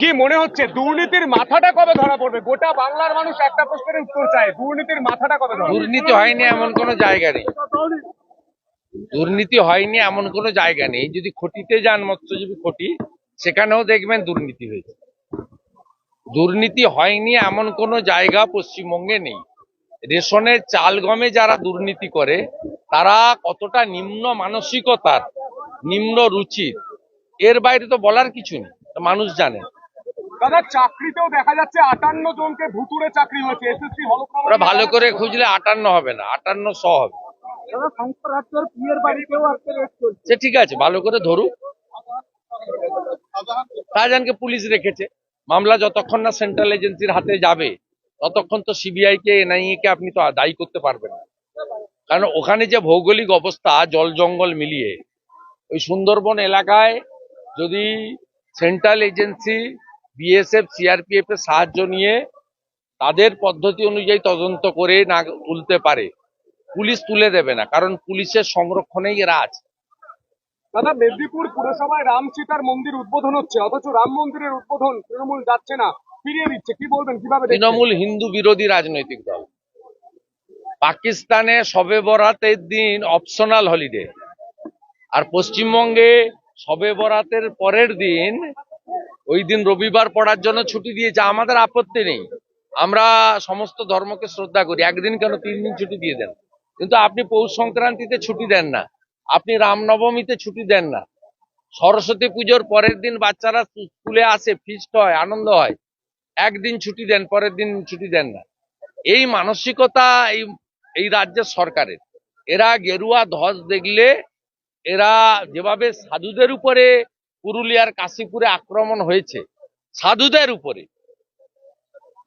কি মনে হচ্ছে, দুর্নীতির মাথাটা কবে ধরা পড়বে? গোটা বাংলার মানুষ একটা প্রশ্নের উত্তর চায়, দুর্নীতির মাথাটা কবে ধরা দুর্নীতি হয়নি এমন কোনো জায়গা নেই। দুর্নীতি হয়নি এমন কোনো জায়গা নেই, যদি খটিতে যান মৎস্যজীবী খটি, সেখানেও দেখবেন দুর্নীতি হয়েছে। দুর্নীতি হয়নি এমন কোনো জায়গা পশ্চিমবঙ্গে নেই। রেশনের চাল গমে যারা দুর্নীতি করে, তারা কতটা নিম্ন মানসিকতার, নিম্ন রুচির, এর বাইরে তো বলার কিছু নেই। মানুষ জানে। দাদা চাকরিতেও দেখা যাচ্ছে আটান্ন জনকে ভুতুরে চাকরি হয়েছে এসএসসি ওরা ভালো করে খুঁজলে আটান্ন হবে না আটান্ন শ হবে। সে ঠিক আছে ভালো করে ধরুক। শাহজাহানকে পুলিশ রেখেছে। মামলা যতক্ষণ না সেন্ট্রাল এজেন্সির হাতে যাবে ততক্ষণ তো সিবিআই কে এনআইএ কে আপনি তো দায়ী করতে পারবেন না। কারণ ওখানে যে ভৌগোলিক অবস্থা জল জঙ্গল মিলিয়ে ওই সুন্দরবন এলাকায় যদি সেন্ট্রাল এজেন্সি বিএসএফ সিআরপিএফ এর সাহায্য নিয়ে তাদের পদ্ধতি অনুযায়ী তদন্ত করে না তুলতে পারে। পুলিশ তুলে দেবে না কারণ পুলিশের সংরক্ষণেই এরা আছে। দাদা মেদিনীপুর পুরসভায় রাম সীতার মন্দির উদ্বোধন হচ্ছে অথচ রাম মন্দিরের উদ্বোধন তৃণমূল যাচ্ছে না ফিরিয়ে দিচ্ছে। কি বলবেন কীভাবে তৃণমূল হিন্দু বিরোধী রাজনৈতিক দল। পাকিস্তানে শবে বরাতের দিন অপশনাল হলিডে আর পশ্চিমবঙ্গে শবে বরাতের পরের দিন, ওই দিন রবিবার পড়ার জন্য ছুটি দিয়েছে, আমাদের আপত্তি নেই। আমরা সমস্ত ধর্মকে শ্রদ্ধা করি, একদিন কেন তিন দিন ছুটি দিয়ে দেন? কিন্তু আপনি পৌষ সংক্রান্তিতে ছুটি দেন না, আপনি রামনবমীতে ছুটি দেন না। সরস্বতী পুজোর পরের দিন বাচ্চারা স্কুলে আসে ফিস্ট হয়, আনন্দ হয়। একদিন ছুটি দেন, পরের দিন ছুটি দেন না। এই মানসিকতা এই এই রাজ্যের সরকারের। এরা গেরুয়া ধস দেখলে এরা যেভাবে সাধুদের উপরে পুরুলিয়ার কাশীপুরে আক্রমণ হয়েছে, সাধুদের উপরে।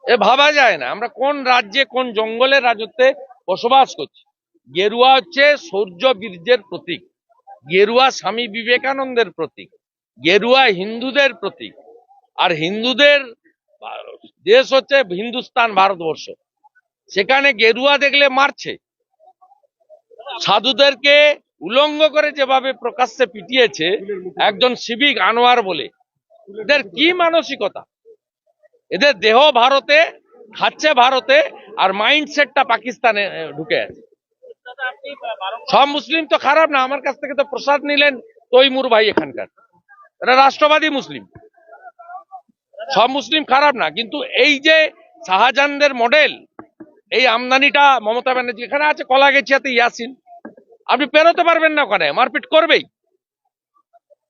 এ ভাবা যায় না, আমরা কোন রাজ্যে, কোন জঙ্গলের রাজত্বে বসবাস করছি। গেরুয়া হচ্ছে শৌর্য বীর্যের প্রতীক, গেরুয়া স্বামী বিবেকানন্দের প্রতীক, গেরুয়া হিন্দুদের প্রতীক। আর হিন্দুদের, দেশ হচ্ছে হিন্দুস্তান ভারতবর্ষ। সেখানে গেরুয়া দেখলে মারছে। সাধুদেরকে উলঙ্গ করে যেভাবে প্রকাশ্যে পিটিয়েছে একজন সিভিক আনোয়ার বলে। এদের কি মানসিকতা? এদের দেহ ভারতে খাচ্ছে ভারতে আর মাইন্ডসেটটা পাকিস্তানে ঢুকে আছে। সব মুসলিম তো খারাপ না আমার কাছ থেকে তো প্রসাদ নিলেন তৈমুর ভাই এখানকার। এরা রাষ্ট্রবাদী মুসলিম। সব মুসলিম খারাপ না কিন্তু এই যে শাহজাহানদের মডেল এই আমদানিটা মমতা ব্যানার্জি এখানে আছে কলা কলাগেছিয়াতে ইয়াসিন। আপনি পেরোতে পারবেন না ওখানে, মারপিট করবেই।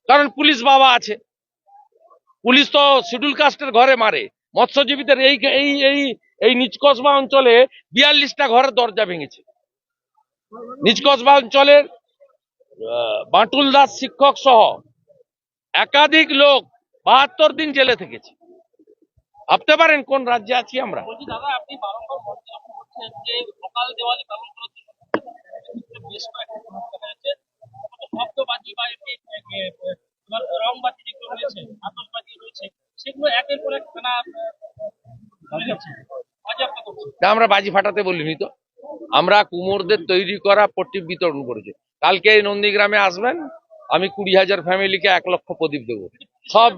কারণ পুলিশ বাবা আছে। পুলিশ তো শিডিউল কাস্টের ঘরে মারে। মৎস্যজীবীদের এই এই এই এই নিচ কসবা অঞ্চলে বিয়াল্লিশটা ঘরের দরজা ভেঙেছে। নিচ কসবা অঞ্চলের বাটুল দাস শিক্ষক সহ একাধিক লোক বাহাত্তর দিন জেলে থেকেছে। ভাবতে পারেন কোন রাজ্যে আছি আমরা? দাদা, আপনি বারংবার করছেন যে লোকাল দেওয়ালি পালন করার আমরা বাজি ফাটাতে বলিনি তো। আমরা কুমোরদের তৈরি করা প্রদীপ বিতরণ করেছি। কালকে এই নন্দীগ্রামে আসবেন, আমি কুড়ি হাজার ফ্যামিলিকে এক লক্ষ প্রদীপ দেবো। সব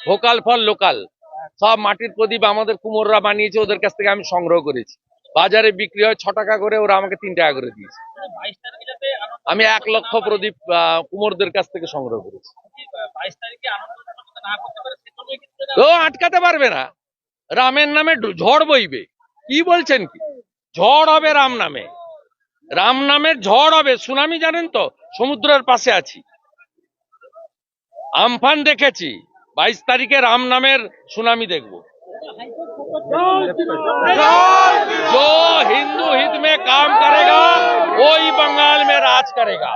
ভোকাল ফল লোকাল। সব মাটির প্রদীপ আমাদের কুমোররা বানিয়েছে, ওদের কাছ থেকে আমি সংগ্রহ করেছি। বাজারে বিক্রি হয় ছ টাকা করে, ওরা আমাকে তিন টাকা করে দিয়েছে বাইশ তারিখে যাতে আনন্দ আমি এক লক্ষ প্রদীপ কুমোরদের কাছ থেকে সংগ্রহ করেছি। ও, আটকাতে পারবে না। রামের নামে ঝড় বইবে। কি বলছেন কি? ঝড় হবে রাম নামে। রাম নামের ঝড় হবে, সুনামি জানেন তো? সমুদ্রের পাশে আছি। আমফান দেখেছি। বাইশ তারিখে রাম নামের সুনামি দেখব। जो हिंदू हित में काम करेगा वो ही बंगाल में राज करेगा।